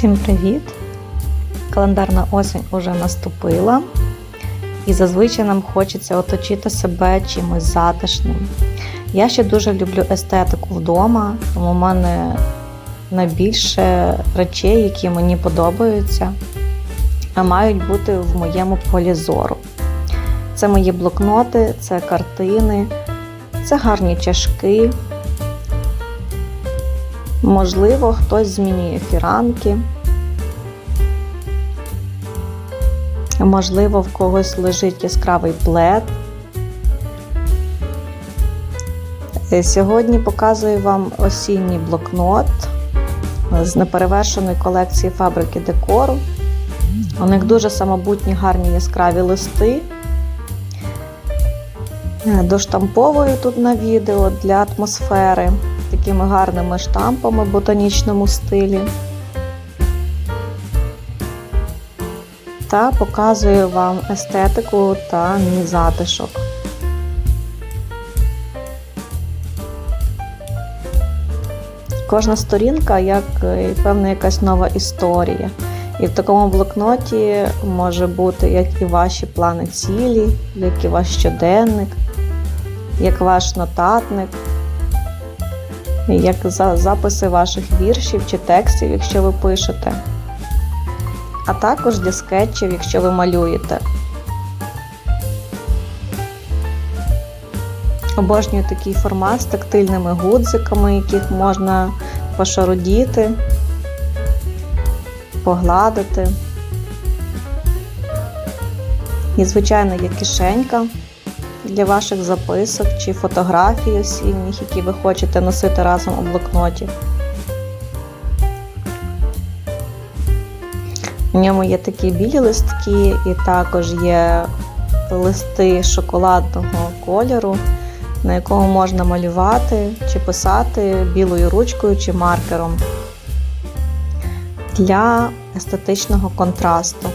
Всім привіт! Календарна осінь уже наступила, і зазвичай нам хочеться оточити себе чимось затишним. Я ще дуже люблю естетику вдома, тому в мене найбільше речей, які мені подобаються, а мають бути в моєму полі зору. Це мої блокноти, це картини, це гарні чашки. Можливо, хтось змінює фіранки. Можливо, в когось лежить яскравий плед. Е, Сьогодні показую вам осінній блокнот з неперевершеної колекції фабрики декору. У них дуже самобутні гарні яскраві листи. Е, Доштамповую тут на відео для атмосфери такими гарними штампами в ботанічному стилі. Та показую вам естетику та мій затишок. Кожна сторінка як е, певна якась нова історія. І в такому блокноті може бути як і ваші плани цілі, як і ваш щоденник, як ваш нотатник, як за записи ваших віршів чи текстів, якщо ви пишете, а також для скетчів, якщо ви малюєте. Обожнюю такий формат з тактильними гудзиками, яких можна пошародіти, погладити. І, звичайно, є кишенька для ваших записок чи фотографій осінніх, які ви хочете носити разом у блокноті. В ньому є такі білі листки, і також є листи шоколадного кольору, на якому можна малювати чи писати білою ручкою чи маркером для естетичного контрасту.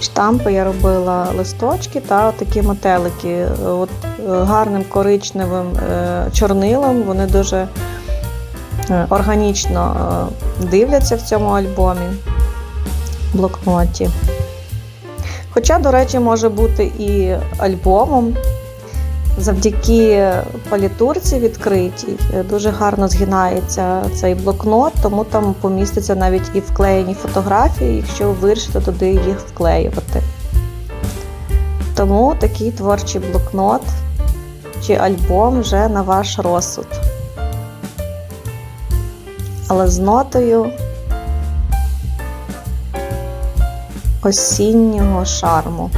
Штампи я робила листочки та такі метелики. От е, гарним коричневим е, чорнилом вони дуже е, органічно дивляться в цьому альбомі блокноті. Хоча, до речі, може бути і альбомом. Завдяки палітурці відкритій е, дуже гарно згинається цей блокнот, тому там поміститься навіть і вклеєні фотографії, якщо ви вирішите туди їх вклеювати. Тому такий творчий блокнот чи альбом вже на ваш розсуд. Але з нотою осіннього шарму.